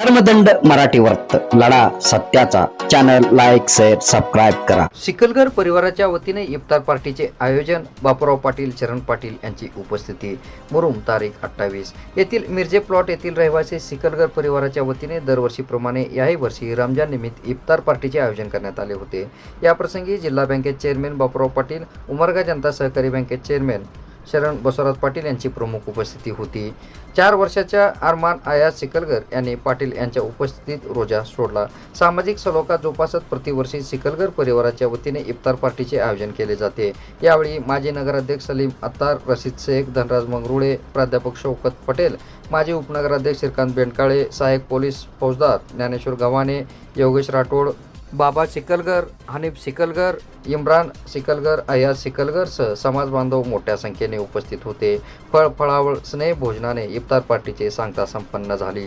धर्मदंड मराठी वर्त लढा सत्याचा. चॅनल लाईक शेअर सबस्क्राईब करा. सिकलगर परिवाराच्या वतीने इफ्तार पार्टीचे आयोजन बापूराव पाटील चरण पाटील यांची उपस्थिती. मुरुम तारीख अठ्ठावीस. येथील मिरजे प्लॉट येथील रहिवासी सिकलगर परिवाराच्या वतीने दरवर्षीप्रमाणे याही वर्षी रमजान निमित्त इफ्तार पार्टीचे आयोजन करण्यात आले होते. याप्रसंगी जिल्हा बँकेचे चेअरमॅन बापूराव पाटील उमरगा जनता सहकारी बँकेचे चेअरमॅन शरण बसवराज पाटील यांची प्रमुख उपस्थिती होती. चार वर्षाच्या अरमान आयाज सिकलगर यांनी पाटील यांच्या उपस्थितीत रोजा सोडला. सामाजिक सलोखा जोपासत प्रतिवर्षी सिकलगर परिवाराच्या वतीने इफ्तार पार्टीचे आयोजन केले जाते. यावेळी माजी नगराध्यक्ष सलीम अत्तार रशीद शेख धनराज मंगरुळे प्राध्यापक शौकत पटेल माजी उपनगराध्यक्ष श्रीकांत बेंडकाळे सहाय्यक पोलीस फौजदार ज्ञानेश्वर गव्हाणे योगेश राठोड बाबा सिकलगर हनीफ सिकलगर इम्रान सिकलगर अयाज सिकलगरसह समाज बांधव मोठ्या संख्येने उपस्थित होते. फळ फळावळ इफ्तार पार्टीचे सांगता संपन्न झाली.